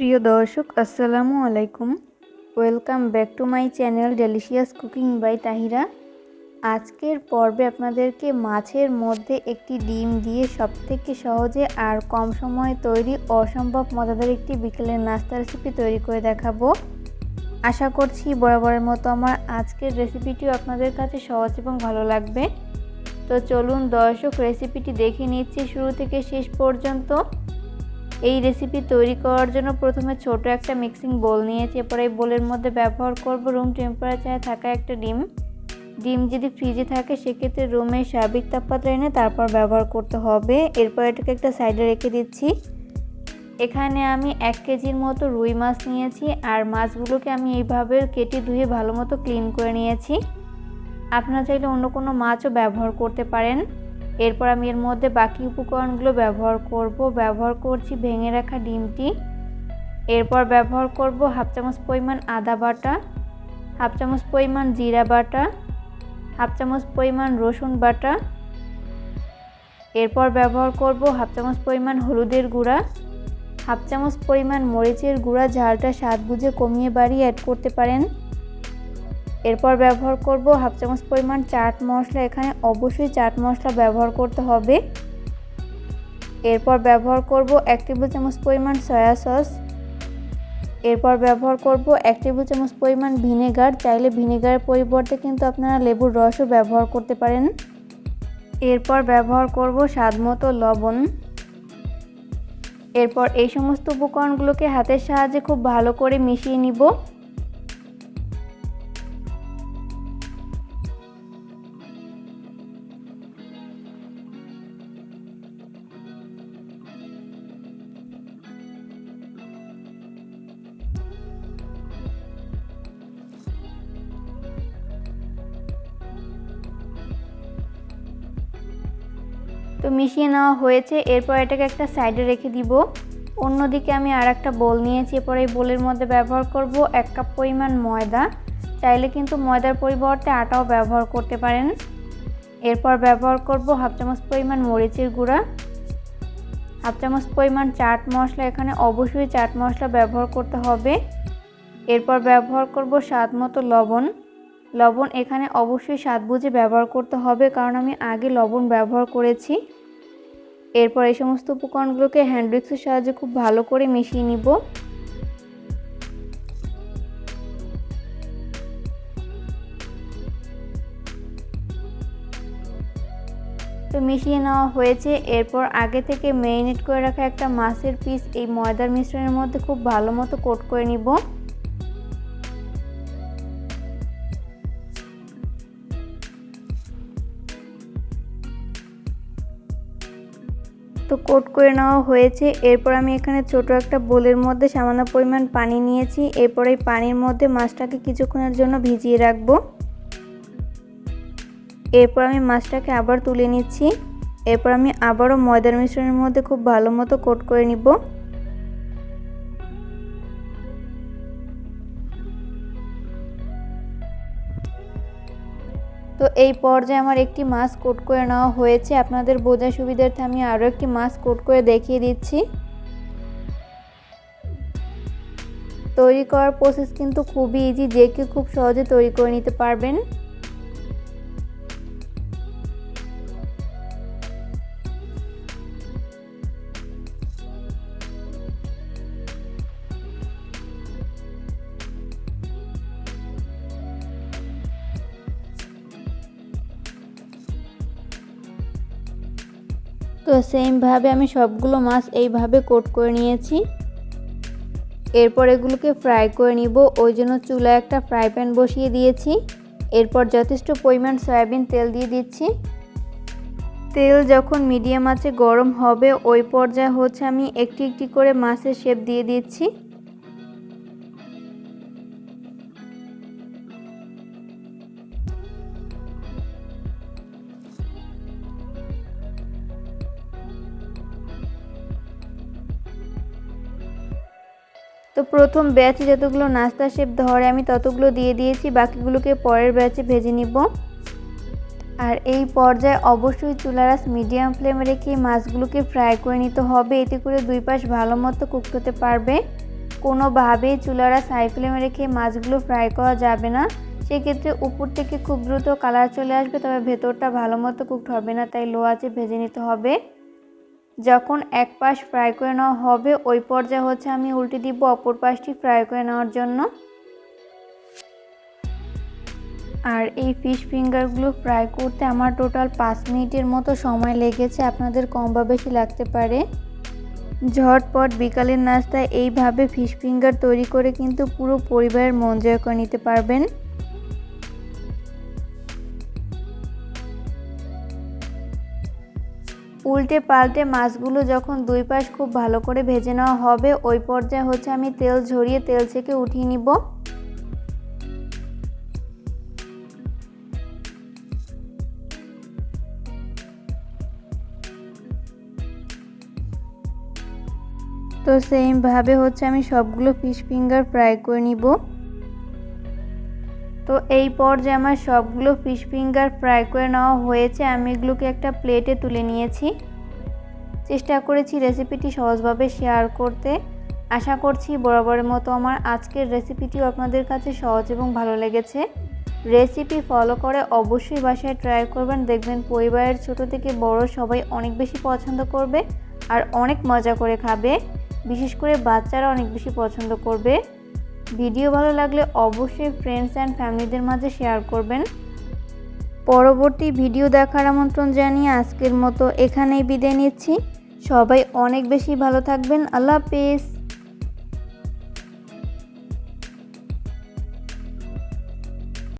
প্রিয় দর্শক, আসসালামু আলাইকুম। Welcome back to my channel delicious cooking by Tahira আজকের পর্বে আপনাদেরকে মাছের মধ্যে একটি ডিম দিয়ে সবথেকে সহজে আর কম সময়ে তৈরি অসম্ভব মজাদার একটি বিকেলের নাস্তা রেসিপি তৈরি করে দেখাবো। আশা করছি বরাবরের মতো আমার আজকের রেসিপিটিও আপনাদের কাছে সহজ এবং ভালো লাগবে। তো চলুন দর্শক রেসিপিটি দেখে নিচ্ছি। শুরু থেকে শেষ পর্যন্ত এই রেসিপি তৈরি করার জন্য প্রথমে ছোট একটা মিক্সিং বোল নিয়েছি। এরপর এই বোলের মধ্যে ব্যবহার করব রুম টেম্পারেচারে থাকা একটা ডিম। ডিম যদি ফ্রিজে থাকে, সেক্ষেত্রে রুমের স্বাভাবিক তাপমাত্রা এনে তারপর ব্যবহার করতে হবে। এরপর এটাকে একটা সাইডে রেখে দিচ্ছি। এখানে আমি এক কেজির মতো রুই মাছ নিয়েছি আর মাছগুলোকে আমি এইভাবে কেটে ধুয়ে ভালো মতো ক্লিন করে নিয়েছি। আপনারা চাইলে অন্য কোনো মাছও ব্যবহার করতে পারেন। এরপর আমি এর মধ্যে বাকি উপকরণগুলো ব্যবহার করব। ব্যবহার করছি ভেঙে রাখা ডিমটি। এরপর ব্যবহার করব হাফ চামচ পরিমাণ আদা বাটা, হাফ চামচ পরিমাণ জিরা বাটা, হাফ চামচ পরিমাণ রসুন বাটা। এরপর ব্যবহার করব হাফ চামচ পরিমাণ হলুদের গুঁড়া, হাফ চামচ পরিমাণ মরিচের গুঁড়া। ঝালটা স্বাদ বুঝে কমিয়ে বাড়িয়ে অ্যাড করতে পারেন। এরপর ব্যবহার করব হাফ চামচ পরিমাণ চাট মশলা। এখানে অবশ্যই চাট মশলা ব্যবহার করতে হবে। এরপর ব্যবহার করব এক টেবিল চামচ পরিমাণ সয়া সস। এরপর ব্যবহার করব এক টেবিল চামচ পরিমাণ ভিনেগার। চাইলে ভিনেগারের পরিবর্তে কিন্তু আপনারা লেবুর রসও ব্যবহার করতে পারেন। এরপর ব্যবহার করব স্বাদ মতো লবণ। এরপর এই সমস্ত উপকরণগুলোকে হাতের সাহায্যে খুব ভালো করে মিশিয়ে নিব। তো মিশিয়ে নেওয়া হয়েছে। এরপর এটাকে একটা সাইডে রেখে দিব। অন্যদিকে আমি আর একটা বোল নিয়েছি। এরপর এই বোলের মধ্যে ব্যবহার করব এক কাপ পরিমাণ ময়দা। চাইলে কিন্তু ময়দার পরিবর্তে আটাও ব্যবহার করতে পারেন। এরপর ব্যবহার করব হাফ চামচ পরিমাণ মরিচের গুঁড়া। হাফ চামচ পরিমাণ চাট মশলা। এখানে অবশ্যই চাট মশলা ব্যবহার করতে হবে। এরপর ব্যবহার করব স্বাদ মতো লবণ। লবণ এখানে অবশ্যই স্বাদ বুঝে ব্যবহার করতে হবে, কারণ আমি আগে লবণ ব্যবহার করেছি। এরপর এই সমস্ত উপকরণগুলোকে হ্যান্ড উইক্সের সাহায্যে খুব ভালো করে মিশিয়ে নিব। তো মিশিয়ে নেওয়া হয়েছে। এরপর আগে থেকে ম্যারিনেট করে রাখা একটা মাছের পিস এই ময়দার মিশ্রণের মধ্যে খুব ভালো মতো কোট করে নিব। তো কোট করে নেওয়া হয়েছে। এরপর আমি এখানে ছোট একটা বোলের মধ্যে সামান্য পরিমাণ পানি নিয়েছি। এরপর এই পানির মধ্যে মাছটাকে কিছুক্ষণের জন্য ভিজিয়ে রাখব। এরপর আমি মাছটাকে আবার তুলে নিচ্ছি। এরপর আমি আবারও ময়দার মিশ্রণের মধ্যে খুব ভালো মতো কোট করে নিব। তো এই পর্যায়ে আমার একটি মাছ কোট করে নেওয়া হয়েছে। আপনাদের বোঝা সুবিধার্থে আমি আরও একটি মাছ কোট করে দেখিয়ে দিচ্ছি। তৈরি করার প্রসেস কিন্তু খুবই ইজি যে কেউ খুব সহজে তৈরি করে নিতে পারবেন। তো সেমভাবে আমি সবগুলো মাছ এইভাবে কোট করে নিয়েছি। এরপর এগুলোকে ফ্রাই করে নিব। ওই জন্য চুলায় একটা ফ্রাই প্যান বসিয়ে দিয়েছি। এরপর যথেষ্ট পরিমাণ সয়াবিন তেল দিয়ে দিচ্ছি। তেল যখন মিডিয়াম আছে গরম হবে, ওই পর্যায়ে হচ্ছে আমি একটি একটি করে মাছের শেপ দিয়ে দিচ্ছি। তো প্রথম ব্যাচে যতগুলো নাস্তা শেপ ধরে, আমি ততগুলো দিয়ে দিয়েছি, বাকিগুলোকে পরের ব্যাচে ভেজে নিব। আর এই পর্যায়ে অবশ্যই চুলারাস মিডিয়াম ফ্লেমে রেখে মাছগুলোকে ফ্রাই করে নিতে হবে। এতে করে দুই পাশ ভালো মতো কুক হতে পারবে। কোনোভাবেই চুলারা সাই ফ্লেমে রেখে মাছগুলো ফ্রাই করা যাবে না। সেক্ষেত্রে উপর থেকে খুব দ্রুত কালার চলে আসবে, তবে ভেতরটা ভালো মতো কুকড হবে না, তাই লো আছে ভেজে নিতে হবে। যখন এক পাশ ফ্রাই করে নেওয়া হবে, ওই পর্যায়ে হচ্ছে আমি উল্টে দিব অপর পাশটি ফ্রাই করে নেওয়ার জন্য। আর এই ফিশ ফিঙ্গারগুলো ফ্রাই করতে আমার টোটাল পাঁচ মিনিটের মতো সময় লেগেছে, আপনাদের কম বা বেশি লাগতে পারে। ঝটপট বিকালের নাস্তায় এইভাবে ফিশ ফিঙ্গার তৈরি করে কিন্তু পুরো পরিবারের মন জয় করে নিতে পারবেন। উল্টে পাল্টে মাছগুলো যখন দুই পাশ খুব ভালো করে ভেজে নেওয়া হবে, ওই পর্যায়ে হচ্ছে আমি তেল ঝরিয়ে তেল থেকে উঠিয়ে নিব। তো সেমভাবে হচ্ছে আমি সবগুলো ফিশ ফিঙ্গার ফ্রাই করে নিব। তো এই পর্যায়ে আমার সবগুলো ফিশ ফিঙ্গার ফ্রাই করে নেওয়া হয়েছে। আমি এগুলোকে একটা প্লেটে তুলে নিয়েছি। চেষ্টা করেছি রেসিপিটি সহজভাবে শেয়ার করতে। আশা করছি বরাবরের মতো আমার আজকের রেসিপিটিও আপনাদের কাছে সহজ এবং ভালো লেগেছে। রেসিপি ফলো করে অবশ্যই বাসায় ট্রাই করবেন। দেখবেন পরিবারের ছোট থেকে বড় সবাই অনেক বেশি পছন্দ করবে আর অনেক মজা করে খাবে। বিশেষ করে বাচ্চারা অনেক বেশি পছন্দ করবে। ভিডিও ভালো লাগলে অবশ্যই ফ্রেন্ডস অ্যান্ড ফ্যামিলিদের মাঝে শেয়ার করবেন। পরবর্তী ভিডিও দেখার আমন্ত্রণ জানিয়ে আজকের মতো এখানেই বিদায় নিচ্ছি। সবাই অনেক বেশি ভালো থাকবেন। আল্লাহ হাফিজ।